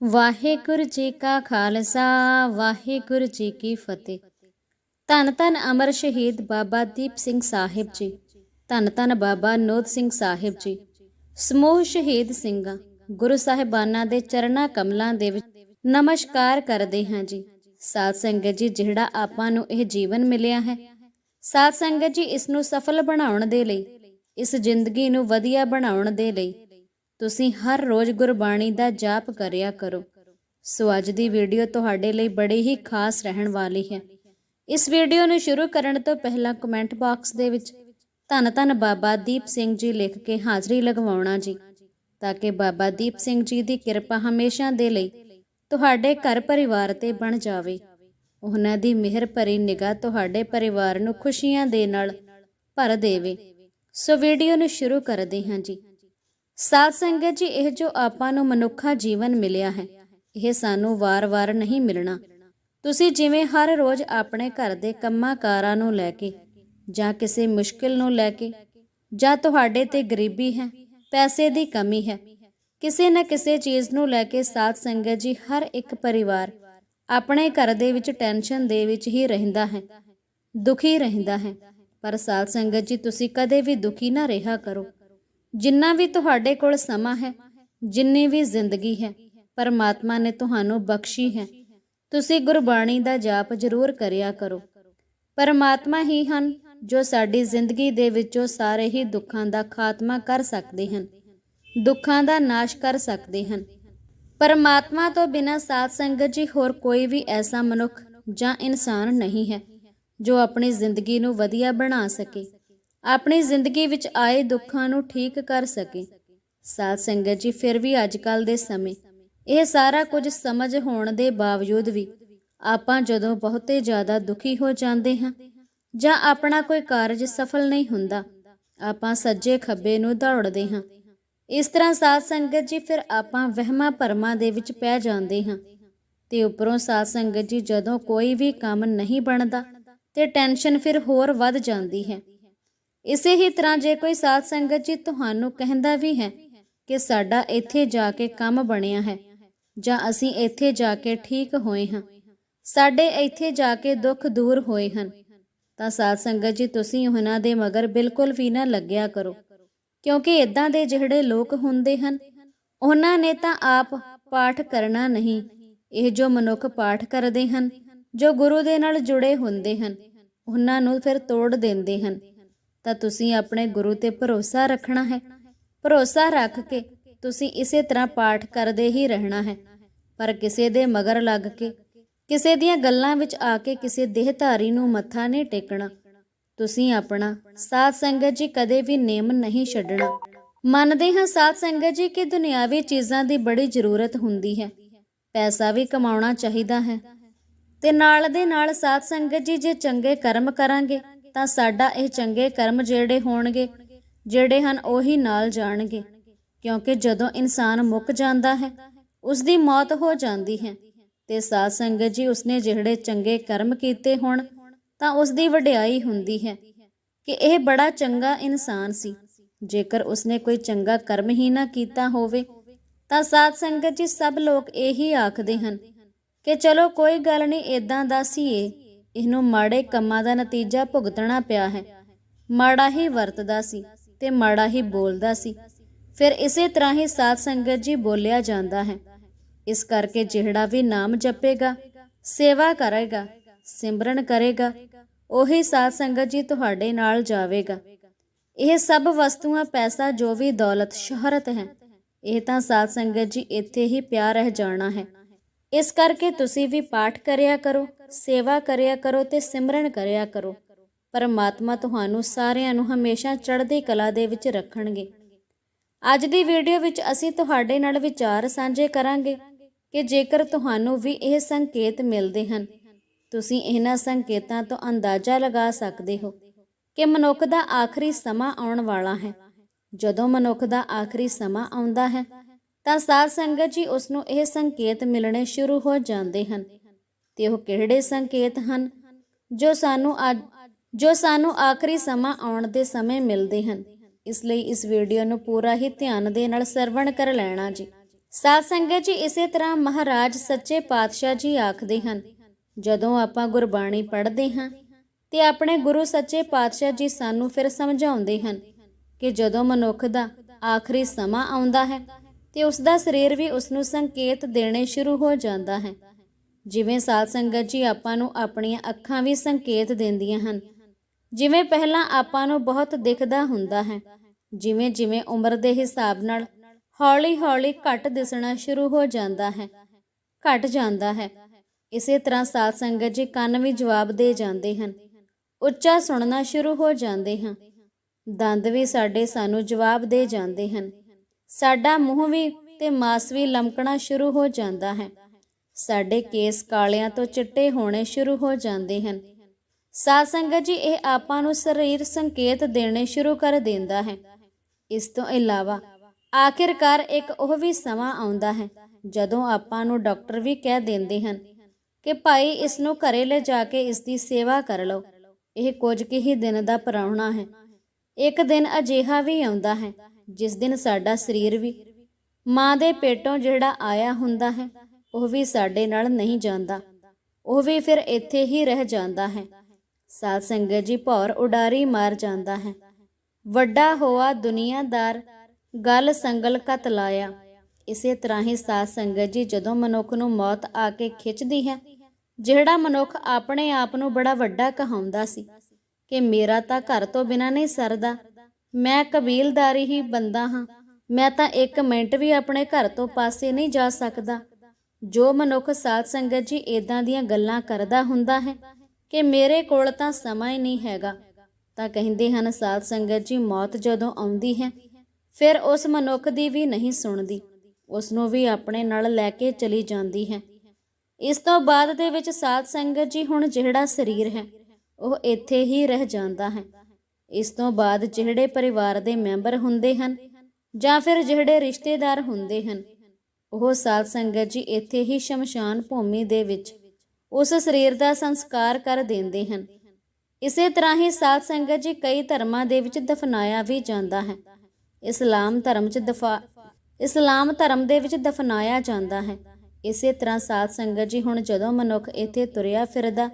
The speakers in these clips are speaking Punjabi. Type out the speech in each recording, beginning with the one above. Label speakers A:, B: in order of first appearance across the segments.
A: ਵਾਹਿਗੁਰੂ ਜੀ ਕਾ ਖਾਲਸਾ, ਵਾਹਿਗੁਰੂ ਜੀ ਕੀ ਫਤਿਹ। ਧੰਨ ਧੰਨ ਅਮਰ ਸ਼ਹੀਦ ਬਾਬਾ ਦੀਪ ਸਿੰਘ ਸਾਹਿਬ ਜੀ, ਧੰਨ ਧੰਨ ਬਾਬਾ ਨੋਦ ਸਿੰਘ ਸਾਹਿਬ ਜੀ। ਸਮੂਹ ਸ਼ਹੀਦ ਸਿੰਘਾਂ, ਗੁਰੂ ਸਾਹਿਬਾਨਾਂ ਦੇ ਚਰਨਾਂ ਕਮਲਾਂ ਦੇ ਵਿੱਚ ਨਮਸਕਾਰ ਕਰਦੇ ਹਾਂ ਜੀ। ਸਾਧ ਸੰਗਤ ਜੀ, ਜਿਹੜਾ ਆਪਾਂ ਨੂੰ ਇਹ ਜੀਵਨ ਮਿਲਿਆ ਹੈ, ਸਾਧ ਸੰਗਤ ਜੀ, ਇਸ ਨੂੰ ਸਫਲ ਬਣਾਉਣ ਦੇ ਲਈ, ਇਸ ਜ਼ਿੰਦਗੀ ਨੂੰ ਵਧੀਆ ਬਣਾਉਣ ਦੇ ਲਈ ਤੁਸੀਂ ਹਰ ਰੋਜ਼ ਗੁਰਬਾਣੀ ਦਾ ਜਾਪ ਕਰਿਆ ਕਰੋ। ਸੋ ਅੱਜ ਦੀ ਵੀਡੀਓ ਤੁਹਾਡੇ ਲਈ ਬੜੀ ਹੀ ਖਾਸ ਰਹਿਣ ਵਾਲੀ ਹੈ। ਇਸ ਵੀਡੀਓ ਨੂੰ ਸ਼ੁਰੂ ਕਰਨ ਤੋਂ ਪਹਿਲਾਂ ਕਮੈਂਟ ਬਾਕਸ ਦੇ ਵਿੱਚ ਧੰਨ ਧੰਨ ਬਾਬਾ ਦੀਪ ਸਿੰਘ ਜੀ ਲਿਖ ਕੇ ਹਾਜ਼ਰੀ ਲਗਵਾਉਣਾ ਜੀ, ਤਾਂ ਕਿ ਬਾਬਾ ਦੀਪ ਸਿੰਘ ਜੀ ਦੀ ਕਿਰਪਾ ਹਮੇਸ਼ਾ ਦੇ ਲਈ ਤੁਹਾਡੇ ਘਰ ਪਰਿਵਾਰ ਤੇ ਬਣ ਜਾਵੇ। ਉਹਨਾਂ ਦੀ ਮਿਹਰ ਭਰੀ ਨਿਗਾਹ ਤੁਹਾਡੇ ਪਰਿਵਾਰ ਨੂੰ ਖੁਸ਼ੀਆਂ ਦੇ ਨਾਲ ਭਰ ਦੇਵੇ। ਸੋ ਵੀਡੀਓ ਨੂੰ ਸ਼ੁਰੂ ਕਰਦੇ ਹਾਂ ਜੀ। ਸਾਧ ਸੰਗਤ ਜੀ, ਇਹ ਜੋ ਆਪਾਂ ਨੂੰ ਮਨੁੱਖਾ ਜੀਵਨ ਮਿਲਿਆ ਹੈ, ਇਹ ਸਾਨੂੰ ਵਾਰ-ਵਾਰ ਨਹੀਂ ਮਿਲਣਾ। ਤੁਸੀਂ ਜਿਵੇਂ ਹਰ ਰੋਜ਼ ਆਪਣੇ ਘਰ ਦੇ ਕੰਮਾਂ ਕਾਰਾਂ ਨੂੰ ਲੈ ਕੇ ਜਾਂ ਕਿਸੇ ਮੁਸ਼ਕਿਲ ਨੂੰ ਲੈ ਕੇ ਜਾਂ ਤੁਹਾਡੇ ਤੇ ਗਰੀਬੀ ਹੈ, ਪੈਸੇ ਦੀ ਕਮੀ ਹੈ, ਕਿਸੇ ਨਾ ਕਿਸੇ ਚੀਜ਼ ਨੂੰ ਲੈ ਕੇ ਸਾਧ ਸੰਗਤ ਜੀ, ਹਰ ਇੱਕ ਪਰਿਵਾਰ ਆਪਣੇ ਘਰ ਦੇ ਵਿੱਚ ਟੈਨਸ਼ਨ ਦੇ ਵਿੱਚ ਹੀ ਰਹਿੰਦਾ ਹੈ, ਦੁਖੀ ਰਹਿੰਦਾ ਹੈ। ਪਰ ਸਾਧ ਸੰਗਤ ਜੀ, ਤੁਸੀਂ ਕਦੇ ਵੀ ਦੁਖੀ ਨਾ ਰਿਹਾ ਕਰੋ। ਜਿੰਨਾ ਵੀ ਤੁਹਾਡੇ ਕੋਲ ਸਮਾਂ ਹੈ, ਜਿੰਨੀ ਵੀ ਜ਼ਿੰਦਗੀ ਹੈ, ਪਰਮਾਤਮਾ ਨੇ ਤੁਹਾਨੂੰ ਬਖਸ਼ੀ ਹੈ। ਤੁਸੀਂ ਗੁਰਬਾਣੀ ਦਾ ਜਾਪ ਜ਼ਰੂਰ ਕਰਿਆ ਕਰੋ। ਪਰਮਾਤਮਾ ਹੀ ਹਨ ਜੋ ਸਾਡੀ ਜ਼ਿੰਦਗੀ ਦੇ ਵਿੱਚੋਂ ਸਾਰੇ ਹੀ ਦੁੱਖਾਂ ਦਾ ਖਾਤਮਾ ਕਰ ਸਕਦੇ ਹਨ, ਦੁੱਖਾਂ ਦਾ ਨਾਸ਼ ਕਰ ਸਕਦੇ ਹਨ। ਪਰਮਾਤਮਾ ਤੋਂ ਬਿਨਾਂ ਸਾਧ ਸੰਗਤ ਜੀ ਹੋਰ ਕੋਈ ਵੀ ਐਸਾ ਮਨੁੱਖ ਜਾਂ ਇਨਸਾਨ ਨਹੀਂ ਹੈ ਜੋ ਆਪਣੀ ਜ਼ਿੰਦਗੀ ਨੂੰ ਵਧੀਆ ਬਣਾ ਸਕੇ। ਆਪਣੀ ਜ਼ਿੰਦਗੀ ਵਿੱਚ ਆਏ ਦੁੱਖਾਂ ਨੂੰ ਠੀਕ ਕਰ ਸਕੇ। ਸਾਧ ਸੰਗਤ ਜੀ, ਫਿਰ ਵੀ ਅੱਜਕੱਲ ਦੇ ਸਮੇਂ, ਇਹ ਸਾਰਾ ਕੁਝ ਸਮਝ ਹੋਣ ਦੇ ਬਾਵਜੂਦ ਵੀ ਆਪਾਂ ਜਦੋਂ ਬਹੁਤੇ ਜ਼ਿਆਦਾ ਦੁਖੀ ਹੋ ਜਾਂਦੇ ਹਾਂ ਜਾਂ ਆਪਣਾ ਕੋਈ ਕਾਰਜ ਸਫਲ ਨਹੀਂ ਹੁੰਦਾ, ਆਪਾਂ ਸੱਜੇ ਖੱਬੇ ਨੂੰ ਦੌੜਦੇ ਹਾਂ। ਇਸ ਤਰ੍ਹਾਂ ਸਾਧ ਸੰਗਤ ਜੀ, ਫਿਰ ਆਪਾਂ ਵਹਿਮਾਂ ਭਰਮਾਂ ਦੇ ਵਿੱਚ ਪੈ ਜਾਂਦੇ ਹਾਂ। ਤੇ ਉੱਪਰੋਂ ਸਾਧ ਸੰਗਤ ਜੀ, ਜਦੋਂ ਕੋਈ ਵੀ ਕੰਮ ਨਹੀਂ ਬਣਦਾ ਤੇ ਟੈਨਸ਼ਨ ਫਿਰ ਹੋਰ ਵੱਧ ਜਾਂਦੀ ਹੈ। ਇਸੇ ਹੀ ਤਰ੍ਹਾਂ ਜੇ ਕੋਈ ਸਾਧ ਸੰਗਤ ਜੀ ਤੁਹਾਨੂੰ ਕਹਿੰਦਾ ਵੀ ਹੈ ਕਿ ਸਾਡਾ ਇੱਥੇ ਜਾ ਕੇ ਕੰਮ ਬਣਿਆ ਹੈ ਜਾਂ ਅਸੀਂ ਇੱਥੇ ਜਾ ਕੇ ਠੀਕ ਹੋਏ ਹਾਂ, ਸਾਡੇ ਇੱਥੇ ਜਾ ਕੇ ਦੁੱਖ ਦੂਰ ਹੋਏ ਹਨ, ਤਾਂ ਸਾਧ ਸੰਗਤ ਜੀ ਤੁਸੀਂ ਉਹਨਾਂ ਦੇ ਮਗਰ ਬਿਲਕੁਲ ਵੀ ਨਾ ਲੱਗਿਆ ਕਰੋ। ਕਿਉਂਕਿ ਇਦਾਂ ਦੇ ਜਿਹੜੇ ਲੋਕ ਹੁੰਦੇ ਹਨ, ਉਹਨਾਂ ਨੇ ਤਾਂ ਆਪ ਪਾਠ ਕਰਨਾ ਨਹੀਂ, ਇਹ ਜੋ ਮਨੁੱਖ ਪਾਠ ਕਰਦੇ ਹਨ, ਜੋ ਗੁਰੂ ਦੇ ਨਾਲ ਜੁੜੇ ਹੁੰਦੇ ਹਨ, ਉਹਨਾਂ ਨੂੰ ਫਿਰ ਤੋੜ ਦਿੰਦੇ ਹਨ। ਤਾਂ ਤੁਸੀਂ ਆਪਣੇ ਗੁਰੂ ਤੇ ਭਰੋਸਾ ਰੱਖਣਾ ਹੈ। ਭਰੋਸਾ ਰੱਖ ਕੇ ਤੁਸੀਂ ਇਸੇ ਤਰ੍ਹਾਂ ਪਾਠ ਕਰਦੇ ਹੀ ਰਹਿਣਾ ਹੈ। ਪਰ ਕਿਸੇ ਦੇ ਮਗਰ ਲੱਗ ਕੇ, ਕਿਸੇ ਦੀਆਂ ਗੱਲਾਂ ਵਿੱਚ ਆ ਕੇ ਕਿਸੇ ਦੇਹਧਾਰੀ ਨੂੰ ਮੱਥਾ ਨਹੀਂ ਟੇਕਣਾ। ਤੁਸੀਂ ਆਪਣਾ ਸਾਧ ਸੰਗਤ ਜੀ ਕਦੇ ਵੀ ਨੇਮ ਨਹੀਂ ਛੱਡਣਾ। ਮੰਨਦੇ ਹਾਂ ਸਾਧ ਸੰਗਤ ਜੀ ਕਿ ਦੁਨਿਆਵੀ ਚੀਜ਼ਾਂ ਦੀ ਬੜੀ ਜ਼ਰੂਰਤ ਹੁੰਦੀ ਹੈ। ਪੈਸਾ ਵੀ ਕਮਾਉਣਾ ਚਾਹੀਦਾ ਹੈ। ਤੇ ਨਾਲ ਦੇ ਨਾਲ ਸਾਧ ਸੰਗਤ ਜੀ ਜੇ ਚੰਗੇ ਕਰਮ ਕਰਾਂਗੇ ਤਾਂ ਸਾਡਾ ਇਹ ਚੰਗੇ ਕਰਮ ਜਿਹੜੇ ਹੋਣਗੇ, ਜਿਹੜੇ ਹਨ ਉਹੀ ਨਾਲ ਜਾਣਗੇ। ਕਿਉਂਕਿ ਜਦੋਂ ਇਨਸਾਨ ਮੁੱਕ ਜਾਂਦਾ ਹੈ ਉਸ ਦੀ ਮੌਤ ਹੋ ਜਾਂਦੀ ਹੈ ਤੇ ਸਾਧ ਸੰਗਤ ਜੀ ਉਸਨੇ ਜਿਹੜੇ ਚੰਗੇ ਕਰਮ ਕੀਤੇ ਹੋਣ, ਤਾਂ ਉਸ ਦੀ ਵਡਿਆਈ ਹੁੰਦੀ ਹੈ ਕਿ ਇਹ ਬੜਾ ਚੰਗਾ ਇਨਸਾਨ ਸੀ। ਜੇਕਰ ਉਸਨੇ ਕੋਈ ਚੰਗਾ ਕਰਮ ਹੀ ਨਾ ਕੀਤਾ ਹੋਵੇ, ਤਾਂ ਸਾਧ ਸੰਗਤ ਜੀ ਸਭ ਲੋਕ ਇਹੀ ਆਖਦੇ ਹਨ ਕਿ ਚਲੋ ਕੋਈ ਗੱਲ ਨਹੀਂ ਇਦਾਂ ਦਾ ਸੀ ਇਹ। ਇਹਨੂੰ ਮਾੜੇ ਕੰਮਾਂ ਦਾ ਨਤੀਜਾ ਭੁਗਤਣਾ ਪਿਆ ਹੈ। ਮਾੜਾ ਹੀ ਵਰਤਦਾ ਸੀ ਤੇ ਮਾੜਾ ਹੀ ਬੋਲਦਾ ਸੀ। ਫਿਰ ਇਸੇ ਤਰ੍ਹਾਂ ਹੀ ਸਾਧ ਸੰਗਤ ਜੀ ਬੋਲਿਆ ਜਾਂਦਾ ਹੈ। ਇਸ ਕਰਕੇ ਜਿਹੜਾ ਵੀ ਨਾਮ ਜਪੇਗਾ, ਸੇਵਾ ਕਰੇਗਾ, ਸਿਮਰਨ ਕਰੇਗਾ, ਉਹੀ ਸਾਧ ਸੰਗਤ ਜੀ ਤੁਹਾਡੇ ਨਾਲ ਜਾਵੇਗਾ। ਇਹ ਸਭ ਵਸਤੂਆਂ, ਪੈਸਾ, ਜੋ ਵੀ ਦੌਲਤ, ਸ਼ੋਹਰਤ ਹੈ, ਇਹ ਤਾਂ ਸਾਧ ਸੰਗਤ ਜੀ ਇੱਥੇ ਹੀ ਪਿਆ ਰਹਿ ਜਾਣਾ ਹੈ। ਇਸ ਕਰਕੇ ਤੁਸੀਂ ਵੀ ਪਾਠ ਕਰਿਆ ਕਰੋ, ਸੇਵਾ ਕਰਿਆ ਕਰੋ ਤੇ ਸਿਮਰਨ ਕਰਿਆ ਕਰੋ। ਪਰਮਾਤਮਾ ਤੁਹਾਨੂੰ ਸਾਰਿਆਂ ਨੂੰ ਹਮੇਸ਼ਾ ਚੜ੍ਹਦੀ ਕਲਾ ਦੇ ਵਿੱਚ ਰੱਖਣਗੇ। ਅੱਜ ਦੀ ਵੀਡੀਓ ਵਿੱਚ ਅਸੀਂ ਤੁਹਾਡੇ ਨਾਲ ਵਿਚਾਰ ਸਾਂਝੇ ਕਰਾਂਗੇ ਕਿ ਜੇਕਰ ਤੁਹਾਨੂੰ ਵੀ ਇਹ ਸੰਕੇਤ ਮਿਲਦੇ ਹਨ, ਤੁਸੀਂ ਇਹਨਾਂ ਸੰਕੇਤਾਂ ਤੋਂ ਅੰਦਾਜ਼ਾ ਲਗਾ ਸਕਦੇ ਹੋ ਕਿ ਮਨੁੱਖ ਦਾ ਆਖਰੀ ਸਮਾਂ ਆਉਣ ਵਾਲਾ ਹੈ। ਜਦੋਂ ਮਨੁੱਖ ਦਾ ਆਖਰੀ ਸਮਾਂ ਆਉਂਦਾ ਹੈ ਤਾਂ ਸਾਧ ਸੰਗਤ ਜੀ ਉਸ ਨੂੰ ਇਹ ਸੰਕੇਤ ਮਿਲਣੇ ਸ਼ੁਰੂ ਹੋ ਜਾਂਦੇ ਹਨ। ਤੇ ਉਹ ਕਿਹੜੇ ਸੰਕੇਤ ਹਨ? ਜੋ ਸਾਨੂੰ ਜੋ ਸਾਨੂੰ ਆਖਰੀ ਸਮਾਂ ਆਉਣ ਦੇ ਸਮੇਂ ਮਿਲਦੇ ਹਨ। ਇਸ ਲਈ ਇਸ ਵੀਡੀਓ ਨੂੰ ਪੂਰਾ ਹੀ ਧਿਆਨ ਦੇ ਨਾਲ ਸਰਵਣ ਕਰ ਲੈਣਾ ਜੀ। ਸਾਧ ਸੰਗਤ ਜੀ ਇਸੇ ਤਰ੍ਹਾਂ ਮਹਾਰਾਜ ਸੱਚੇ ਪਾਤਸ਼ਾਹ ਜੀ ਆਖਦੇ ਹਨ, ਜਦੋਂ ਆਪਾਂ ਗੁਰਬਾਣੀ ਪੜ੍ਹਦੇ ਹਾਂ, ਤੇ ਆਪਣੇ ਗੁਰੂ ਸੱਚੇ ਪਾਤਸ਼ਾਹ ਜੀ ਸਾਨੂੰ ਫਿਰ ਸਮਝਾਉਂਦੇ ਹਨ ਕਿ ਜਦੋਂ ਮਨੁੱਖ ਦਾ ਆਖਰੀ ਸਮਾਂ ਆਉਂਦਾ ਹੈ ਤੇ ਉਸ ਦਾ ਸਰੀਰ ਵੀ ਉਸ ਨੂੰ ਸੰਕੇਤ ਦੇਣੇ ਸ਼ੁਰੂ ਹੋ ਜਾਂਦਾ ਹੈ। ਜਿਵੇਂ ਸਾਧ ਸੰਗਤ ਜੀ ਆਪਾਂ ਨੂੰ ਆਪਣੀਆਂ ਅੱਖਾਂ ਵੀ ਸੰਕੇਤ ਦਿੰਦੀਆਂ ਹਨ। ਜਿਵੇਂ ਪਹਿਲਾਂ ਆਪਾਂ ਨੂੰ ਬਹੁਤ ਦਿਖਦਾ ਹੁੰਦਾ ਹੈ, ਜਿਵੇਂ ਜਿਵੇਂ ਉਮਰ ਦੇ ਹਿਸਾਬ ਨਾਲ ਹੌਲੀ-ਹੌਲੀ ਘਟ ਦਿਸਣਾ ਸ਼ੁਰੂ ਹੋ ਜਾਂਦਾ ਹੈ, ਘਟ ਜਾਂਦਾ ਹੈ। ਇਸੇ ਤਰ੍ਹਾਂ ਸਾਧ ਸੰਗਤ ਜੀ ਕੰਨ ਵੀ ਜਵਾਬ ਦੇ ਜਾਂਦੇ ਹਨ, ਉੱਚਾ ਸੁਣਨਾ ਸ਼ੁਰੂ ਹੋ ਜਾਂਦੇ ਹਾਂ ਦੰਦ ਵੀ ਸਾਡੇ ਸਾਨੂੰ ਜਵਾਬ ਦੇ ਜਾਂਦੇ ਹਨ। ਸਾਡਾ ਮੂੰਹ ਵੀ ਤੇ ਮਾਸ ਵੀ ਲਮਕਣਾ ਸ਼ੁਰੂ ਹੋ ਜਾਂਦਾ ਹੈ। ਸਾਡੇ ਕੇਸ ਕਾਲਿਆਂ ਤੋਂ ਚਿੱਟੇ ਹੋਣੇ ਸ਼ੁਰੂ ਹੋ ਜਾਂਦੇ ਹਨ। ਸਾਧ ਸੰਗਤ ਜੀ, ਇਹ ਆਪਾਂ ਨੂੰ ਸਰੀਰ ਸੰਕੇਤ ਦੇਣੇ ਸ਼ੁਰੂ ਕਰ ਦਿੰਦਾ ਹੈ। ਇਸ ਤੋਂ ਇਲਾਵਾ ਆਖਿਰਕਾਰ ਇੱਕ ਉਹ ਵੀ ਸਮਾਂ ਆਉਂਦਾ ਹੈ, ਜਦੋਂ ਆਪਾਂ ਨੂੰ ਡਾਕਟਰ ਵੀ ਕਹਿ ਦਿੰਦੇ ਹਨ ਕਿ ਭਾਈ ਇਸ ਨੂੰ ਘਰੇ ਲੈ ਜਾ ਕੇ ਇਸ ਦੀ ਸੇਵਾ ਕਰ ਲਓ। ਇਹ ਕੁਝ ਕੁ ਹੀ ਦਿਨ ਦਾ ਪ੍ਰਾਹੁਣਾ ਹੈ। ਇੱਕ ਦਿਨ ਅਜਿਹਾ ਵੀ ਆਉਂਦਾ ਹੈ ਜਿਸ ਦਿਨ ਸਾਡਾ ਸਰੀਰ ਵੀ ਮਾਂ ਦੇ ਪੇਟੋਂ ਜਿਹੜਾ ਆਇਆ ਹੁੰਦਾ ਹੈ, ਉਹ ਵੀ ਸਾਡੇ ਨਾਲ ਨਹੀਂ ਜਾਂਦਾ। ਉਹ ਵੀ ਫਿਰ ਇੱਥੇ ਹੀ ਰਹਿ ਜਾਂਦਾ ਹੈ। ਸਾਧ ਸੰਗਤ ਜੀ ਭੌਰ ਉਡਾਰੀ ਮਾਰ ਜਾਂਦਾ ਹੈ। ਵੱਡਾ ਹੋਆ ਦੁਨੀਆਦਾਰ ਗੱਲ ਸੰਗਲ ਕਤ ਲਾਇਆ। ਇਸੇ ਤਰ੍ਹਾਂ ਹੀ ਸਾਧ ਸੰਗਤ ਜੀ ਜਦੋਂ ਮਨੁੱਖ ਨੂੰ ਮੌਤ ਆ ਕੇ ਖਿੱਚਦੀ ਹੈ, ਜਿਹੜਾ ਮਨੁੱਖ ਆਪਣੇ ਆਪ ਨੂੰ ਬੜਾ ਵੱਡਾ ਕਹਾਉਂਦਾ ਸੀ ਕਿ ਮੇਰਾ ਤਾਂ ਘਰ ਤੋਂ ਬਿਨਾ ਨਹੀਂ ਸਰਦਾ ਮੈਂ ਕਬੀਲਦਾਰੀ ਹੀ ਬੰਦਾ ਹਾਂ। ਮੈਂ ਤਾਂ ਇੱਕ ਮਿੰਟ ਵੀ ਆਪਣੇ ਘਰ ਤੋਂ ਪਾਸੇ ਨਹੀਂ ਜਾ ਸਕਦਾ। ਜੋ ਮਨੁੱਖ ਸਾਧ ਸੰਗਤ ਜੀ ਇਦਾਂ ਦੀਆਂ ਗੱਲਾਂ ਕਰਦਾ ਹੁੰਦਾ ਹੈ ਕਿ ਮੇਰੇ ਕੋਲ ਤਾਂ ਸਮਾਂ ਹੀ ਨਹੀਂ ਹੈਗਾ, ਤਾਂ ਕਹਿੰਦੇ ਹਨ ਸਾਧ ਸੰਗਤ ਜੀ ਮੌਤ ਜਦੋਂ ਆਉਂਦੀ ਹੈ, ਫਿਰ ਉਸ ਮਨੁੱਖ ਦੀ ਵੀ ਨਹੀਂ ਸੁਣਦੀ, ਉਸ ਨੂੰ ਵੀ ਆਪਣੇ ਨਾਲ ਲੈ ਕੇ ਚਲੀ ਜਾਂਦੀ ਹੈ। ਇਸ ਤੋਂ ਬਾਅਦ ਦੇ ਵਿੱਚ ਸਾਧ ਸੰਗਤ ਜੀ ਹੁਣ ਜਿਹੜਾ ਸਰੀਰ ਹੈ, ਉਹ ਇੱਥੇ ਹੀ ਰਹਿ ਜਾਂਦਾ ਹੈ। ਇਸ ਤੋਂ ਬਾਅਦ ਜਿਹੜੇ ਪਰਿਵਾਰ ਦੇ ਮੈਂਬਰ ਹੁੰਦੇ ਹਨ ਜਾਂ ਫਿਰ ਜਿਹੜੇ ਰਿਸ਼ਤੇਦਾਰ ਹੁੰਦੇ ਹਨ, ਉਹ ਸਾਧ ਸੰਗਤ ਜੀ ਇੱਥੇ ਹੀ ਸ਼ਮਸ਼ਾਨ ਭੂਮੀ ਦੇ ਵਿੱਚ ਉਸ ਸਰੀਰ ਦਾ ਸੰਸਕਾਰ ਕਰ ਦਿੰਦੇ ਹਨ। ਇਸੇ ਤਰ੍ਹਾਂ ਹੀ ਸਾਧ ਸੰਗਤ ਜੀ ਕਈ ਧਰਮਾਂ ਦੇ ਵਿੱਚ ਦਫਨਾਇਆ ਵੀ ਜਾਂਦਾ ਹੈ। ਇਸਲਾਮ ਧਰਮ 'ਚ ਦਫਾ, ਇਸਲਾਮ ਧਰਮ ਦੇ ਵਿੱਚ ਦਫਨਾਇਆ ਜਾਂਦਾ ਹੈ। ਇਸੇ ਤਰ੍ਹਾਂ ਸਾਧ ਸੰਗਤ ਜੀ ਹੁਣ ਜਦੋਂ ਮਨੁੱਖ ਇੱਥੇ ਤੁਰਿਆ ਫਿਰਦਾ,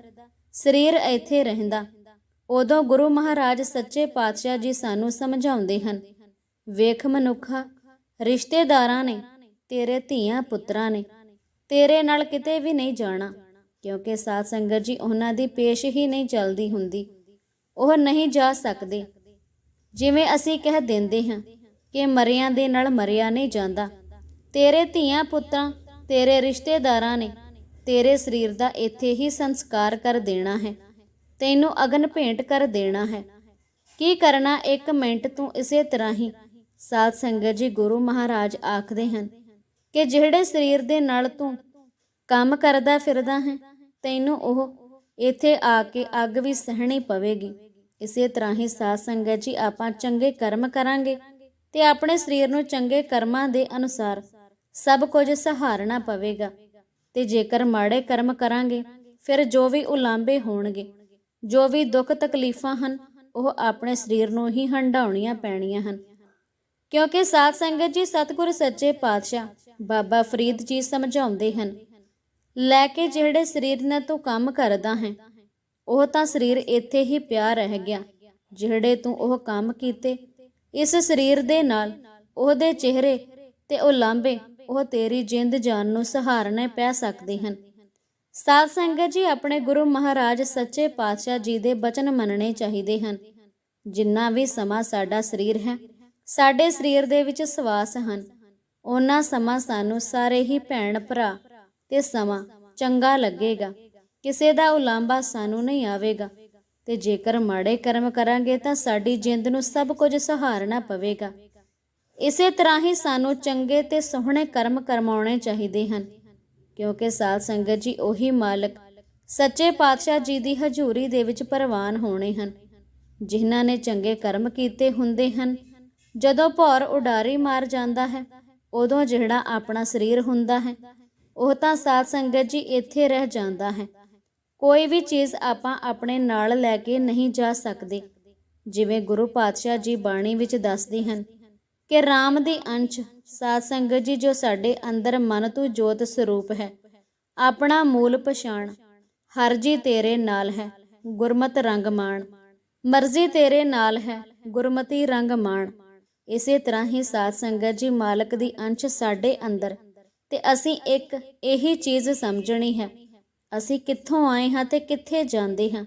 A: ਸਰੀਰ ਇੱਥੇ ਰਹਿੰਦਾ ਉਦੋਂ ਗੁਰੂ ਮਹਾਰਾਜ ਸੱਚੇ ਪਾਤਸ਼ਾਹ ਜੀ ਸਾਨੂੰ ਸਮਝਾਉਂਦੇ ਹਨ, ਵੇਖ ਮਨੁੱਖਾ, ਰਿਸ਼ਤੇਦਾਰਾਂ ਨੇ ਤੇਰੇ ਧੀਆਂ ਪੁੱਤਰਾਂ ਨੇ ਤੇਰੇ ਨਾਲ ਕਿਤੇ ਵੀ ਨਹੀਂ ਜਾਣਾ, ਕਿਉਂਕਿ ਸਾਧ ਸੰਗਤ ਜੀ ਉਹਨਾਂ ਦੀ ਪੇਸ਼ ਹੀ ਨਹੀਂ ਚੱਲਦੀ ਹੁੰਦੀ, ਉਹ ਨਹੀਂ ਜਾ ਸਕਦੇ। ਜਿਵੇਂ ਅਸੀਂ ਕਹਿ ਦਿੰਦੇ ਹਾਂ ਕਿ ਮਰਿਆਂ ਦੇ ਨਾਲ ਮਰਿਆ ਨਹੀਂ ਜਾਂਦਾ, ਤੇਰੇ ਧੀਆਂ ਪੁੱਤਾਂ, ਤੇਰੇ ਰਿਸ਼ਤੇਦਾਰਾਂ ਨੇ ਤੇਰੇ ਸਰੀਰ ਦਾ ਇੱਥੇ ਹੀ ਸੰਸਕਾਰ ਕਰ ਦੇਣਾ ਹੈ। ਤੈਨੂੰ ਅਗਨ ਭੇਂਟ ਕਰ ਦੇਣਾ ਹੈ। ਕੀ ਕਰਨਾ ਇੱਕ ਮਿੰਟ ਤੂੰ ਇਸੇ ਤਰ੍ਹਾਂ ਹੀ? ਸਾਧ ਸੰਗਤ ਜੀ, ਗੁਰੂ ਮਹਾਰਾਜ ਆਖਦੇ ਹਨ ਕਿ ਜਿਹੜੇ ਸਰੀਰ ਦੇ ਨਾਲ ਤੂੰ ਕੰਮ ਕਰਦਾ ਫਿਰਦਾ ਹੈ, ਤੈਨੂੰ ਉਹ ਇੱਥੇ ਆ ਕੇ ਅੱਗ ਵੀ ਸਹਿਣੀ ਪਵੇਗੀ। ਇਸੇ ਤਰ੍ਹਾਂ ਹੀ ਸਾਧ ਸੰਗਤ ਜੀ, ਆਪਾਂ ਚੰਗੇ ਕਰਮ ਕਰਾਂਗੇ ਤੇ ਆਪਣੇ ਸਰੀਰ ਨੂੰ ਚੰਗੇ ਕਰਮਾਂ ਦੇ ਅਨੁਸਾਰ ਸਭ ਕੁਝ ਸਹਾਰਨਾ ਪਵੇਗਾ ਤੇ ਜੇਕਰ ਮਾੜੇ ਕਰਮ ਕਰਾਂਗੇ, ਫਿਰ ਜੋ ਵੀ ਉਲਾਂਭੇ ਹੋਣਗੇ ਜੋ ਵੀ ਦੁੱਖ ਤਕਲੀਫਾਂ ਹਨ, ਉਹ ਆਪਣੇ ਸਰੀਰ ਨੂੰ ਹੀ ਹੰਡਾਉਣੀਆਂ ਪੈਣੀਆਂ ਹਨ। ਕਿਉਂਕਿ ਸਾਧ ਸੰਗਤ ਜੀ, ਸਤਿਗੁਰ ਸੱਚੇ ਪਾਤਸ਼ਾਹ ਬਾਬਾ ਫਰੀਦ ਜੀ ਸਮਝਾਉਂਦੇ ਹਨ, ਲੈ ਕੇ ਜਿਹੜੇ ਸਰੀਰ ਨਾਲ ਤੂੰ ਕੰਮ ਕਰਦਾ ਹੈ, ਉਹ ਤਾਂ ਸਰੀਰ ਇੱਥੇ ਹੀ ਪਿਆ ਰਹਿ ਗਿਆ। ਜਿਹੜੇ ਤੂੰ ਉਹ ਕੰਮ ਕੀਤੇ, ਇਸ ਸਰੀਰ ਦੇ ਨਾਲ ਉਹਦੇ ਚਿਹਰੇ ਤੇ ਉਹ ਲਾਂਬੇ ਉਹ ਤੇਰੀ ਜਿੰਦ ਜਾਨ ਨੂੰ ਸਹਾਰਨੇ ਪੈ ਸਕਦੇ ਹਨ। ਸਾਧ ਸੰਗਤ ਜੀ, ਆਪਣੇ ਗੁਰੂ ਮਹਾਰਾਜ ਸੱਚੇ ਪਾਤਸ਼ਾਹ ਜੀ ਦੇ ਬਚਨ ਮੰਨਣੇ ਚਾਹੀਦੇ ਹਨ। ਜਿੰਨਾ ਵੀ ਸਮਾਂ ਸਾਡਾ ਸਰੀਰ ਹੈ, ਸਾਡੇ ਸਰੀਰ ਦੇ ਵਿੱਚ ਸਵਾਸ ਹਨ। ਉਹਨਾਂ ਸਮਾਂ ਸਾਨੂੰ ਸਾਰੇ ਹੀ ਭੈਣ ਭਰਾ ਤੇ ਸਮਾਂ ਚੰਗਾ ਲੱਗੇਗਾ। ਕਿਸੇ ਦਾ ਉਲਾਂਭਾ ਸਾਨੂੰ ਨਹੀਂ ਆਵੇਗਾ। ਤੇ ਜੇਕਰ ਮਾੜੇ ਕਰਮ ਕਰਾਂਗੇ ਤਾਂ ਸਾਡੀ ਜਿੰਦ ਨੂੰ ਸਭ ਕੁਝ ਸਹਾਰਨਾ ਪਵੇਗਾ। ਇਸੇ ਤਰ੍ਹਾਂ ਹੀ ਸਾਨੂੰ ਚੰਗੇ ਤੇ ਸੋਹਣੇ ਕਰਮ ਕਰਮਾਉਣੇ ਚਾਹੀਦੇ ਹਨ। ਕਿਉਂਕਿ ਸਾਧ ਸੰਗਤ ਜੀ ਉਹੀ ਮਾਲਕ ਸੱਚੇ ਪਾਤਸ਼ਾਹ ਜੀ ਦੀ ਹਜ਼ੂਰੀ ਦੇ ਵਿੱਚ ਪ੍ਰਵਾਨ ਹੋਣੇ ਹਨ, ਜਿਨ੍ਹਾਂ ਨੇ ਚੰਗੇ ਕਰਮ ਕੀਤੇ ਹੁੰਦੇ ਹਨ। ਜਦੋਂ ਭੌਰ ਉਡਾਰੀ ਮਾਰ ਜਾਂਦਾ ਹੈ, ਉਦੋਂ ਜਿਹੜਾ ਆਪਣਾ ਸਰੀਰ ਹੁੰਦਾ ਹੈ, ਉਹ ਤਾਂ ਸਾਧ ਸੰਗਤ ਜੀ ਇੱਥੇ ਰਹਿ ਜਾਂਦਾ ਹੈ। ਕੋਈ ਵੀ ਚੀਜ਼ ਆਪਾਂ ਆਪਣੇ ਨਾਲ ਲੈ ਕੇ ਨਹੀਂ ਜਾ ਸਕਦੇ, ਜਿਵੇਂ ਗੁਰੂ ਪਾਤਸ਼ਾਹ ਜੀ ਬਾਣੀ ਵਿੱਚ ਦੱਸਦੇ ਹਨ ਕਿ RAM ਦੀ ਅੰਸ਼ ਸਾਧ ਸੰਗਤ ਜੀ ਜੋ ਸਾਡੇ ਅੰਦਰ ਮਨ ਤੋਂ ਜੋਤ ਸਰੂਪ ਹੈ, ਆਪਣਾ ਮੂਲ ਪਛਾਣ ਹਰ ਜੀ ਤੇਰੇ ਨਾਲ ਹੈ, ਗੁਰਮਤ ਰੰਗ ਮਾਣ। ਮਰਜ਼ੀ ਤੇਰੇ ਨਾਲ ਹੈ, ਗੁਰਮਤੀ ਰੰਗ ਮਾਣ। ਇਸੇ ਤਰ੍ਹਾਂ ਹੀ ਸਾਧ ਸੰਗਤ ਜੀ ਮਾਲਕ ਦੀ ਅੰਸ਼ ਸਾਡੇ ਅੰਦਰ ਤੇ ਅਸੀਂ ਇੱਕ ਇਹੀ ਚੀਜ਼ ਸਮਝਣੀ ਹੈ, ਅਸੀਂ ਕਿੱਥੋਂ ਆਏ ਹਾਂ ਤੇ ਕਿੱਥੇ ਜਾਂਦੇ ਹਾਂ।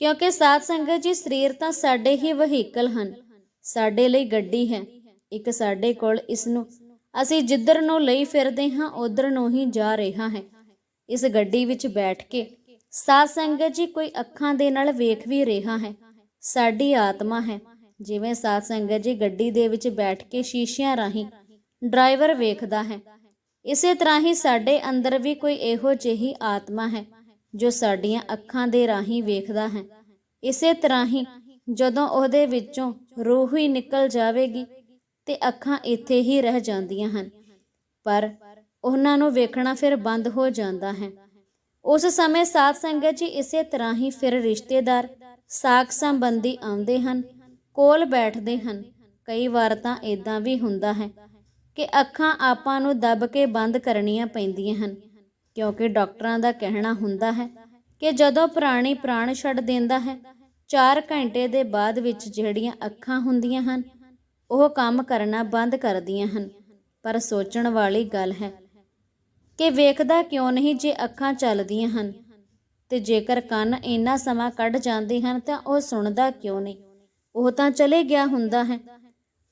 A: ਕਿਉਂਕਿ ਸਾਧ ਸੰਗਤ ਜੀ ਸਰੀਰ ਤਾਂ ਸਾਡੇ ਹੀ ਵਹੀਕਲ ਹਨ, ਸਾਡੇ ਲਈ ਗੱਡੀ ਹੈ ਇੱਕ ਸਾਡੇ ਕੋਲ ਇਸ ਨੂੰ ਅਸੀਂ ਜਿੱਧਰ ਨੂੰ ਲਈ ਫਿਰਦੇ ਹਾਂ, ਉਧਰ ਨੂੰ ਹੀ ਜਾ ਰਿਹਾ ਹੈ। ਇਸ ਗੱਡੀ ਵਿੱਚ ਬੈਠ ਕੇ ਸਾਧ ਸੰਗਤ ਜੀ ਕੋਈ ਅੱਖਾਂ ਦੇ ਨਾਲ ਵੇਖ ਵੀ ਰਿਹਾ ਹੈ। ਸਾਡੀ ਆਤਮਾ ਹੈ। ਜਿਵੇਂ ਸਾਧ ਸੰਗਤ ਜੀ ਗੱਡੀ ਦੇ ਵਿੱਚ ਬੈਠ ਕੇ ਸ਼ੀਸ਼ਿਆਂ ਰਾਹੀਂ ਡਰਾਈਵਰ ਵੇਖਦਾ ਹੈ। ਇਸੇ ਤਰ੍ਹਾਂ ਹੀ ਸਾਡੇ ਅੰਦਰ ਵੀ ਕੋਈ ਇਹੋ ਜਿਹੀ ਆਤਮਾ ਹੈ ਜੋ ਸਾਡੀਆਂ ਅੱਖਾਂ ਦੇ ਰਾਹੀਂ ਵੇਖਦਾ ਹੈ। ਇਸੇ ਤਰ੍ਹਾਂ ਹੀ ਜਦੋਂ ਉਹਦੇ ਵਿੱਚੋਂ ਰੂਹ ਹੀ ਨਿਕਲ ਜਾਵੇਗੀ ਤੇ ਅੱਖਾਂ ਇੱਥੇ ਹੀ ਰਹਿ ਜਾਂਦੀਆਂ ਹਨ। ਪਰ ਉਹਨਾਂ ਨੂੰ ਵੇਖਣਾ ਫਿਰ ਬੰਦ ਹੋ ਜਾਂਦਾ ਹੈ। ਉਸ ਸਮੇਂ ਸਾਧ ਸੰਗਤ ਜੀ ਇਸੇ ਤਰ੍ਹਾਂ ਹੀ ਫਿਰ ਰਿਸ਼ਤੇਦਾਰ ਸਾਕ ਸੰਬੰਧੀ ਆਉਂਦੇ ਹਨ, ਕੋਲ ਬੈਠਦੇ ਹਨ। ਕਈ ਵਾਰ ਤਾਂ ਇਦਾਂ ਵੀ ਹੁੰਦਾ ਹੈ ਕਿ ਅੱਖਾਂ ਆਪਾਂ ਨੂੰ ਦੱਬ ਕੇ ਬੰਦ ਕਰਨੀਆਂ ਪੈਂਦੀਆਂ ਹਨ, ਕਿਉਂਕਿ ਡਾਕਟਰਾਂ ਦਾ ਕਹਿਣਾ ਹੁੰਦਾ ਹੈ ਕਿ ਜਦੋਂ ਪ੍ਰਾਣੀ ਪ੍ਰਾਣ ਛੱਡ ਦਿੰਦਾ ਹੈ 4 ਘੰਟੇ ਦੇ ਬਾਅਦ ਵਿੱਚ ਜਿਹੜੀਆਂ ਅੱਖਾਂ ਹੁੰਦੀਆਂ ਹਨ ਉਹ ਕੰਮ ਕਰਨਾ ਬੰਦ ਕਰਦੀਆਂ ਹਨ, ਪਰ ਸੋਚਣ ਵਾਲੀ ਗੱਲ ਹੈ ਕਿ ਵੇਖਦਾ ਕਿਉਂ ਨਹੀਂ ਜੇ ਅੱਖਾਂ ਚੱਲਦੀਆਂ ਹਨ ਤੇ ਜੇਕਰ ਕੰਨ ਇੰਨਾ ਸਮਾਂ ਕੱਢ ਜਾਂਦੇ ਹਨ ਤਾਂ ਉਹ ਸੁਣਦਾ ਕਿਉਂ ਨਹੀਂ? ਉਹ ਤਾਂ ਚਲੇ ਗਿਆ ਹੁੰਦਾ ਹੈ।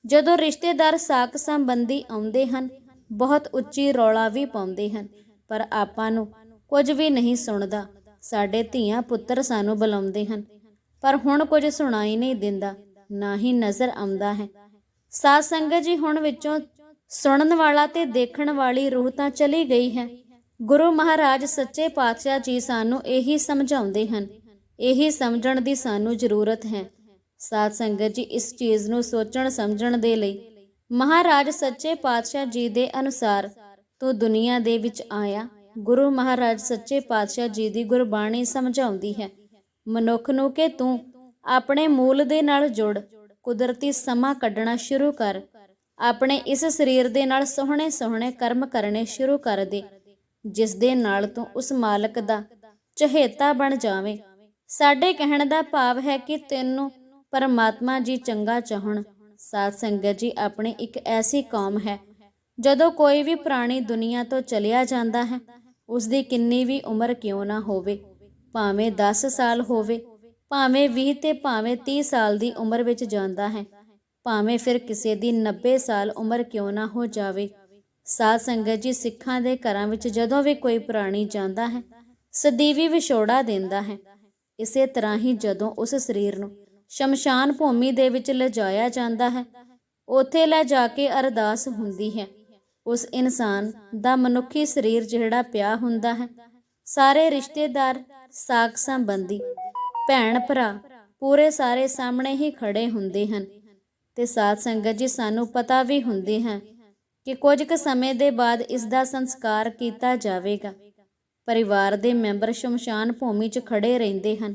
A: ਜਦੋਂ ਰਿਸ਼ਤੇਦਾਰ ਸਾਕ ਸੰਬੰਧੀ ਆਉਂਦੇ ਹਨ, ਬਹੁਤ ਉੱਚੀ ਰੌਲਾ ਵੀ ਪਾਉਂਦੇ ਹਨ, ਪਰ ਆਪਾਂ ਨੂੰ ਕੁਝ ਵੀ ਨਹੀਂ ਸੁਣਦਾ। ਸਾਡੇ ਧੀਆਂ ਪੁੱਤਰ ਸਾਨੂੰ ਬੁਲਾਉਂਦੇ ਹਨ, ਪਰ ਹੁਣ ਕੁਝ ਸੁਣਾਈ ਨਹੀਂ ਦਿੰਦਾ, ਨਾ ਹੀ ਨਜ਼ਰ ਆਉਂਦਾ ਹੈ। ਸਾਧ ਸੰਗਤ ਜੀ, ਹੁਣ ਵਿੱਚੋਂ ਸੁਣਨ ਵਾਲਾ ਤੇ ਦੇਖਣ ਵਾਲੀ ਰੂਹ ਤਾਂ ਚਲੀ ਗਈ ਹੈ। ਗੁਰੂ ਮਹਾਰਾਜ ਸੱਚੇ ਪਾਤਸ਼ਾਹ ਜੀ ਸਾਨੂੰ ਇਹੀ ਸਮਝਾਉਂਦੇ ਹਨ। ਇਹੀ ਸਮਝਣ ਦੀ ਸਾਨੂੰ ਜ਼ਰੂਰਤ ਹੈ। ਸਾਧ ਸੰਗਤ ਜੀ, ਇਸ ਚੀਜ਼ ਨੂੰ ਸੋਚਣ ਸਮਝਣ ਦੇ ਲਈ ਮਹਾਰਾਜ ਸੱਚੇ ਪਾਤਸ਼ਾਹ ਜੀ ਦੇ ਅਨੁਸਾਰ ਤੂੰ ਦੁਨੀਆ ਦੇ ਵਿੱਚ ਆਇਆ ਗੁਰੂ ਮਹਾਰਾਜ ਸੱਚੇ ਪਾਤਸ਼ਾਹ ਜੀ ਦੀ ਗੁਰਬਾਣੀ ਸਮਝਾਉਂਦੀ ਹੈ। ਮਨੁੱਖ ਨੂੰ ਕਿ ਤੂੰ ਆਪਣੇ ਮੂਲ ਦੇ ਨਾਲ ਜੁੜ। ਕੁਦਰਤੀ ਸਮਾਂ ਕੱਢਣਾ ਸ਼ੁਰੂ ਕਰ। ਆਪਣੇ ਇਸ ਸਰੀਰ ਦੇ ਨਾਲ ਸੋਹਣੇ ਸੋਹਣੇ ਕਰਮ ਕਰਨੇ ਸ਼ੁਰੂ ਕਰ ਦੇ। ਜਿਸ ਦੇ ਨਾਲ ਤੂੰ ਉਸ ਮਾਲਕ ਦਾ ਚਹੇਤਾ ਬਣ ਜਾਵੇਂ। ਸਾਡੇ ਕਹਿਣ ਦਾ ਭਾਵ ਹੈ ਕਿ ਤੈਨੂੰ ਪਰਮਾਤਮਾ ਜੀ ਚੰਗਾ ਚਾਹਣ। ਸਾਧ ਸੰਗਤ ਜੀ, ਆਪਣੀ ਇੱਕ ਐਸੀ ਕੌਮ ਹੈ। ਜਦੋਂ ਕੋਈ ਵੀ ਪ੍ਰਾਣੀ ਦੁਨੀਆ ਤੋਂ ਚਲਿਆ ਜਾਂਦਾ ਹੈ, ਉਸ ਦੀ ਕਿੰਨੀ ਵੀ ਉਮਰ ਕਿਉਂ ਨਾ ਹੋਵੇ। ਭਾਵੇਂ 10 ਸਾਲ ਹੋਵੇ ਭਾਵੇਂ 20 ਤੇ ਭਾਵੇਂ 30 ਸਾਲ ਦੀ ਉਮਰ ਵਿੱਚ ਜਾਂਦਾ ਹੈ, ਭਾਵੇਂ ਫਿਰ ਕਿਸੇ ਦੀ 90 ਸਾਲ ਉਮਰ ਕਿਉਂ ਨਾ ਹੋ ਜਾਵੇ। ਸਾਧ ਸੰਗਤ ਜੀ, ਸਿੱਖਾਂ ਦੇ ਘਰਾਂ ਵਿੱਚ ਜਦੋਂ ਵੀ ਕੋਈ ਪ੍ਰਾਣੀ ਜਾਂਦਾ ਹੈ, ਸਦੀਵੀ ਵਿਛੋੜਾ ਦਿੰਦਾ ਹੈ। ਇਸੇ ਤਰ੍ਹਾਂ ਹੀ ਜਦੋਂ ਉਸ ਸਰੀਰ ਨੂੰ ਸ਼ਮਸ਼ਾਨ ਭੂਮੀ ਦੇ ਵਿੱਚ ਲਿਜਾਇਆ ਜਾਂਦਾ ਹੈ, ਉੱਥੇ ਲੈ ਜਾ ਕੇ ਅਰਦਾਸ ਹੁੰਦੀ ਹੈ। ਉਸ ਇਨਸਾਨ ਦਾ ਮਨੁੱਖੀ ਸਰੀਰ ਜਿਹੜਾ ਪਿਆ ਹੁੰਦਾ ਹੈ, ਸਾਰੇ ਰਿਸ਼ਤੇਦਾਰ ਸਾਕ ਸੰਬੰਧੀ ਭੈਣ ਭਰਾ, ਪੂਰੇ ਸਾਰੇ ਸਾਹਮਣੇ ਹੀ ਖੜੇ ਹੁੰਦੇ ਹਨ ਤੇ ਸਾਧ ਸੰਗਤ ਜੀ, ਸਾਨੂੰ ਪਤਾ ਵੀ ਹੁੰਦੇ ਹੈ ਕਿ ਕੁਝ ਕੁ ਸਮੇਂ ਦੇ ਬਾਅਦ ਇਸ ਦਾ ਸੰਸਕਾਰ ਕੀਤਾ ਜਾਵੇਗਾ। ਪਰਿਵਾਰ ਦੇ ਮੈਂਬਰ ਸ਼ਮਸ਼ਾਨ ਭੂਮੀ 'ਚ ਖੜੇ ਰਹਿੰਦੇ ਹਨ।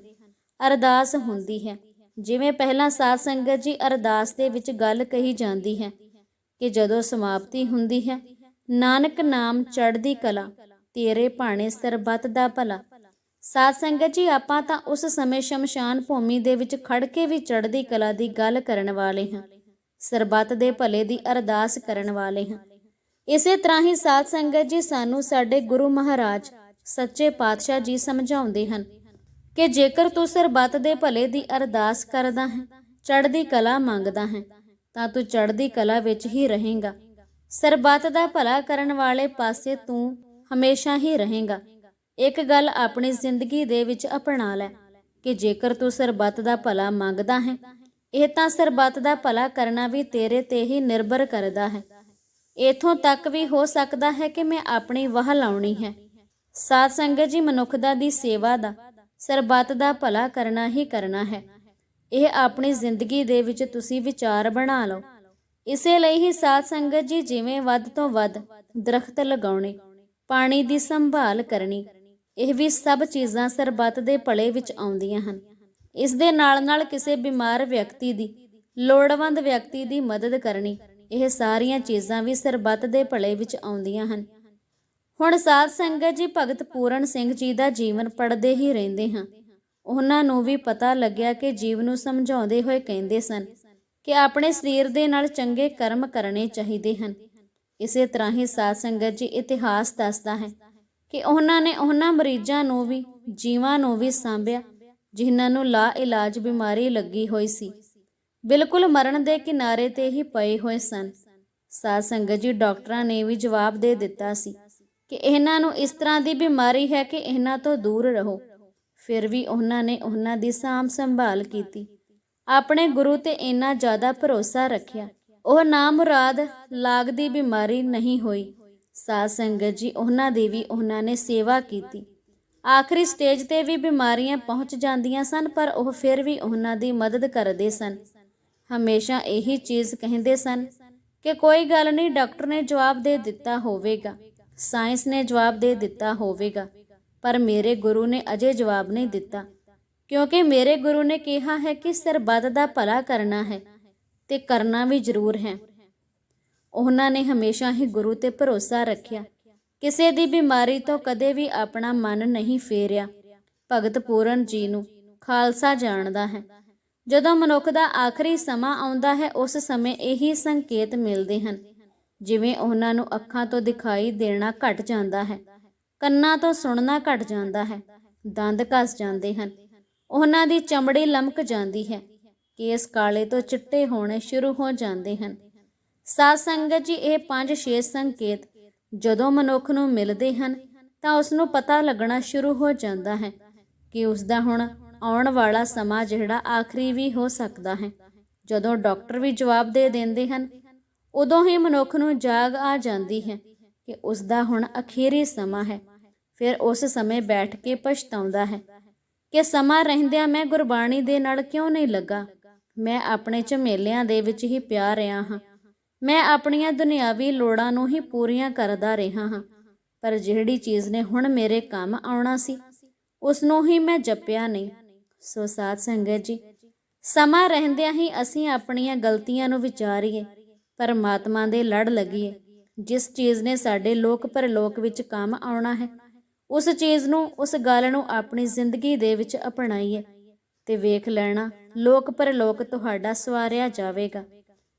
A: ਅਰਦਾਸ ਹੁੰਦੀ ਹੈ। ਜਿਵੇਂ ਪਹਿਲਾਂ ਸਾਧ ਸੰਗਤ ਜੀ ਅਰਦਾਸ ਦੇ ਵਿੱਚ ਗੱਲ ਕਹੀ ਜਾਂਦੀ ਹੈ ਕਿ ਜਦੋਂ ਸਮਾਪਤੀ ਹੁੰਦੀ ਹੈ, ਨਾਨਕ ਨਾਮ ਚੜ੍ਹਦੀ ਕਲਾ, ਤੇਰੇ ਭਾਣੇ ਸਰਬੱਤ ਦਾ ਭਲਾ। ਸਾਧ ਸੰਗਤ ਜੀ, ਆਪਾਂ ਤਾਂ ਉਸ ਸਮੇਂ ਸ਼ਮਸ਼ਾਨ ਭੂਮੀ ਦੇ ਵਿੱਚ ਖੜ ਕੇ ਵੀ ਚੜ੍ਹਦੀ ਕਲਾ ਦੀ ਗੱਲ ਕਰਨ ਵਾਲੇ ਹਾਂ। ਸਰਬੱਤ ਦੇ ਭਲੇ ਦੀ ਅਰਦਾਸ ਕਰਨ ਵਾਲੇ ਹਾਂ। ਇਸੇ ਤਰ੍ਹਾਂ ਹੀ ਸਾਧ ਸੰਗਤ ਜੀ, ਸਾਨੂੰ ਸਾਡੇ ਗੁਰੂ ਮਹਾਰਾਜ, ਸੱਚੇ ਪਾਤਸ਼ਾਹ ਜੀ ਸਮਝਾਉਂਦੇ ਹਨ ਕਿ ਜੇਕਰ ਤੂੰ ਸਰਬੱਤ ਦੇ ਭਲੇ ਦੀ ਅਰਦਾਸ ਕਰਦਾ ਹੈ, ਚੜ੍ਹਦੀ ਕਲਾ ਮੰਗਦਾ ਹੈ, ਤਾਂ ਤੂੰ ਚੜ੍ਹਦੀ ਕਲਾ ਵਿੱਚ ਹੀ ਰਹੇਗਾ। ਸਰਬੱਤ ਦਾ ਭਲਾ ਕਰਨ ਵਾਲੇ ਪਾਸੇ ਤੂੰ ਹਮੇਸ਼ਾ ਹੀ ਰਹੇਗਾ। ਇੱਕ ਗੱਲ ਆਪਣੀ ਜ਼ਿੰਦਗੀ ਦੇ ਵਿੱਚ ਅਪਣਾ ਲੈ ਕਿ ਜੇਕਰ ਤੂੰ ਸਰਬੱਤ ਦਾ ਭਲਾ ਮੰਗਦਾ ਹੈ, ਇਹ ਤਾਂ ਸਰਬੱਤ ਦਾ ਭਲਾ ਕਰਨਾ ਵੀ ਤੇਰੇ ਤੇ ਹੀ ਨਿਰਭਰ ਕਰਦਾ ਹੈ। ਇਥੋਂ ਤੱਕ ਵੀ ਹੋ ਸਕਦਾ ਹੈ ਕਿ ਮੈਂ ਆਪਣੀ ਵਾਹ ਲਾਉਣੀ ਹੈ। ਸਾਧ ਸੰਗਤ ਜੀ ਮਨੁੱਖਤਾ ਦੀ ਸੇਵਾ ਦਾ ਸਰਬੱਤ ਦਾ ਭਲਾ ਕਰਨਾ ਹੀ ਕਰਨਾ ਹੈ। ਇਹ ਆਪਣੀ ਜ਼ਿੰਦਗੀ ਦੇ ਵਿੱਚ ਤੁਸੀਂ ਵਿਚਾਰ ਬਣਾ ਲਓ। ਇਸੇ ਲਈ ਹੀ ਸਾਧ ਸੰਗਤ ਜੀ, ਜਿਵੇਂ ਵੱਧ ਤੋਂ ਵੱਧ ਦਰਖਤ ਲਗਾਉਣੇ, ਪਾਣੀ ਦੀ ਸੰਭਾਲ ਕਰਨੀ ਇਹ ਵੀ ਸਭ ਚੀਜ਼ਾਂ ਸਰਬੱਤ ਦੇ ਭਲੇ ਵਿੱਚ ਆਉਂਦੀਆਂ ਹਨ। ਇਸ ਦੇ ਨਾਲ ਨਾਲ ਕਿਸੇ ਬਿਮਾਰ ਵਿਅਕਤੀ ਦੀ, ਲੋੜਵੰਦ ਵਿਅਕਤੀ ਦੀ ਮਦਦ ਕਰਨੀ, ਇਹ ਸਾਰੀਆਂ ਚੀਜ਼ਾਂ ਵੀ ਸਰਬੱਤ ਦੇ ਭਲੇ ਵਿੱਚ ਆਉਂਦੀਆਂ ਹਨ। ਹੁਣ ਸਾਧ ਸੰਗਤ ਜੀ, ਭਗਤ ਪੂਰਨ ਸਿੰਘ ਜੀ ਦਾ ਜੀਵਨ ਪੜ੍ਹਦੇ ਹੀ ਰਹਿੰਦੇ ਹਾਂ। ਉਹਨਾਂ ਨੂੰ ਵੀ ਪਤਾ ਲੱਗਿਆ ਕਿ ਜੀਵ ਨੂੰ ਸਮਝਾਉਂਦੇ ਹੋਏ ਕਹਿੰਦੇ ਸਨ ਕਿ ਆਪਣੇ ਸਰੀਰ ਦੇ ਨਾਲ ਚੰਗੇ ਕਰਮ ਕਰਨੇ ਚਾਹੀਦੇ ਹਨ। ਇਸੇ ਤਰ੍ਹਾਂ ਹੀ ਸਾਧ ਸੰਗਤ ਜੀ ਇਤਿਹਾਸ ਦੱਸਦਾ ਹੈ ਕਿ ਉਹਨਾਂ ਨੇ ਉਹਨਾਂ ਮਰੀਜ਼ਾਂ ਨੂੰ ਵੀ, ਜੀਵਾਂ ਨੂੰ ਵੀ ਸਾਂਭਿਆ, ਜਿਨ੍ਹਾਂ ਨੂੰ ਲਾ ਇਲਾਜ ਬਿਮਾਰੀ ਲੱਗੀ ਹੋਈ ਸੀ। ਬਿਲਕੁਲ ਮਰਨ ਦੇ ਕਿਨਾਰੇ ਤੇ ਹੀ ਪਏ ਹੋਏ ਸਨ। ਸਾਧ ਸੰਗਤ ਜੀ, ਡਾਕਟਰਾਂ ਨੇ ਵੀ ਜਵਾਬ ਦੇ ਦਿੱਤਾ ਸੀ ਕਿ ਇਹਨਾਂ ਨੂੰ ਇਸ ਤਰ੍ਹਾਂ ਦੀ ਬਿਮਾਰੀ ਹੈ ਕਿ ਇਹਨਾਂ ਤੋਂ ਦੂਰ ਰਹੋ। ਫਿਰ ਵੀ ਉਹਨਾਂ ਨੇ ਉਹਨਾਂ ਦੀ ਸਾਂਭ ਸੰਭਾਲ ਕੀਤੀ। ਆਪਣੇ ਗੁਰੂ ਤੇ ਇੰਨਾ ਜ਼ਿਆਦਾ ਭਰੋਸਾ ਰੱਖਿਆ। ਉਹ ਨਾ ਮੁਰਾਦ ਲਾਗ ਦੀ ਬਿਮਾਰੀ ਨਹੀਂ ਹੋਈ। ਸਾਧ ਸੰਗਤ ਜੀ, ਉਹਨਾਂ ਦੀ ਵੀ ਉਹਨਾਂ ਨੇ ਸੇਵਾ ਕੀਤੀ। ਆਖਰੀ ਸਟੇਜ ਤੇ ਵੀ ਬਿਮਾਰੀਆਂ ਪਹੁੰਚ ਜਾਂਦੀਆਂ ਸਨ, ਪਰ ਉਹ ਫਿਰ ਵੀ ਉਹਨਾਂ ਦੀ ਮਦਦ ਕਰਦੇ ਸਨ। ਹਮੇਸ਼ਾ ਇਹੀ ਚੀਜ਼ ਕਹਿੰਦੇ ਸਨ ਕਿ ਕੋਈ ਗੱਲ ਨਹੀਂ, ਡਾਕਟਰ ਨੇ ਜਵਾਬ ਦੇ ਦਿੱਤਾ ਹੋਵੇਗਾ। ਸਾਇੰਸ ਨੇ ਜਵਾਬ ਦੇ ਦਿੱਤਾ ਹੋਵੇਗਾ, ਪਰ ਮੇਰੇ ਗੁਰੂ ਨੇ ਅਜੇ ਜਵਾਬ ਨਹੀਂ ਦਿੱਤਾ। ਕਿਉਂਕਿ ਮੇਰੇ ਗੁਰੂ ਨੇ ਕਿਹਾ ਹੈ ਕਿ ਸਰਬੱਤ ਦਾ ਭਲਾ ਕਰਨਾ ਹੈ ਤੇ ਕਰਨਾ ਵੀ ਜ਼ਰੂਰ ਹੈ। ਉਹਨਾਂ ਨੇ ਹਮੇਸ਼ਾ ਹੀ ਗੁਰੂ ਤੇ ਭਰੋਸਾ ਰੱਖਿਆ। ਕਿਸੇ ਦੀ ਬਿਮਾਰੀ ਤੋਂ ਕਦੇ ਵੀ ਆਪਣਾ ਮਨ ਨਹੀਂ ਫੇਰਿਆ। ਭਗਤ ਪੂਰਨ ਜੀ ਨੂੰ ਖਾਲਸਾ ਜਾਣਦਾ ਹੈ। ਜਦੋਂ ਮਨੁੱਖ ਦਾ ਆਖਰੀ ਸਮਾਂ ਆਉਂਦਾ ਹੈ, ਉਸ ਸਮੇਂ ਇਹੀ ਸੰਕੇਤ ਮਿਲਦੇ ਹਨ। ਜਿਵੇਂ ਉਹਨਾਂ ਨੂੰ ਅੱਖਾਂ ਤੋਂ ਦਿਖਾਈ ਦੇਣਾ ਘਟ ਜਾਂਦਾ ਹੈ, ਕੰਨਾਂ ਤੋਂ ਸੁਣਨਾ ਘਟ ਜਾਂਦਾ ਹੈ, ਦੰਦ ਘਸ ਜਾਂਦੇ ਹਨ। ਉਹਨਾਂ ਦੀ ਚਮੜੀ ਲਮਕ ਜਾਂਦੀ ਹੈ। ਕੇਸ ਕਾਲੇ ਤੋਂ ਚਿੱਟੇ ਹੋਣੇ ਸ਼ੁਰੂ ਹੋ ਜਾਂਦੇ ਹਨ। ਸਾਧ ਸੰਗਤ ਜੀ, ਇਹ ਪੰਜ ਛੇ ਸੰਕੇਤ ਜਦੋਂ ਮਨੁੱਖ ਨੂੰ ਮਿਲਦੇ ਹਨ, ਤਾਂ ਉਸ ਨੂੰ ਪਤਾ ਲੱਗਣਾ ਸ਼ੁਰੂ ਹੋ ਜਾਂਦਾ ਹੈ ਕਿ ਉਸ ਦਾ ਹੁਣ ਆਉਣ ਵਾਲਾ ਸਮਾਂ ਜਿਹੜਾ ਆਖਰੀ ਵੀ ਹੋ ਸਕਦਾ ਹੈ। ਜਦੋਂ ਡਾਕਟਰ ਵੀ ਜਵਾਬ ਦੇ ਦਿੰਦੇ ਹਨ, ਉਦੋਂ ਹੀ ਮਨੁੱਖ ਨੂੰ ਜਾਗ ਆ ਜਾਂਦੀ ਹੈ ਕਿ ਉਸ ਦਾ ਹੁਣ ਅਖੀਰੀ ਸਮਾਂ ਹੈ। ਫਿਰ ਉਸ ਸਮੇਂ ਬੈਠ ਕੇ ਪਛਤਾਉਂਦਾ ਹੈ ਕਿ ਸਮਾਂ ਰਹਿੰਦਿਆਂ ਮੈਂ ਗੁਰਬਾਣੀ ਦੇ ਨਾਲ ਕਿਉਂ ਨਹੀਂ ਲੱਗਾ? ਮੈਂ ਆਪਣੇ ਝਮੇਲਿਆਂ ਦੇ ਵਿੱਚ ਹੀ ਪਿਆ ਰਿਹਾ ਹਾਂ। ਮੈਂ ਆਪਣੀਆਂ ਦੁਨਿਆਵੀ ਲੋੜਾਂ ਨੂੰ ਹੀ ਪੂਰੀਆਂ ਕਰਦਾ ਰਿਹਾ ਹਾਂ, ਪਰ ਜਿਹੜੀ ਚੀਜ਼ ਨੇ ਹੁਣ ਮੇਰੇ ਕੰਮ ਆਉਣਾ ਸੀ ਉਸ ਨੂੰ ਹੀ ਮੈਂ ਜਪਿਆ ਨਹੀਂ। ਸੋ ਸਾਧ ਸੰਗਤ ਜੀ, ਸਮਾਂ ਰਹਿੰਦਿਆਂ ਹੀ ਅਸੀਂ ਆਪਣੀਆਂ ਗਲਤੀਆਂ ਨੂੰ ਵਿਚਾਰੀਏ, ਪਰਮਾਤਮਾ ਦੇ ਲੜ ਲੱਗੀਏ। ਜਿਸ ਚੀਜ਼ ਨੇ ਸਾਡੇ ਲੋਕ ਪਰਲੋਕ ਵਿੱਚ ਕੰਮ ਆਉਣਾ ਹੈ, ਉਸ ਚੀਜ਼ ਨੂੰ, ਉਸ ਗੱਲ ਨੂੰ ਆਪਣੀ ਜ਼ਿੰਦਗੀ ਦੇ ਵਿੱਚ ਅਪਣਾਈਏ ਤੇ ਵੇਖ ਲੈਣਾ, ਲੋਕ ਪਰਲੋਕ ਤੁਹਾਡਾ ਸਵਾਰਿਆ ਜਾਵੇਗਾ।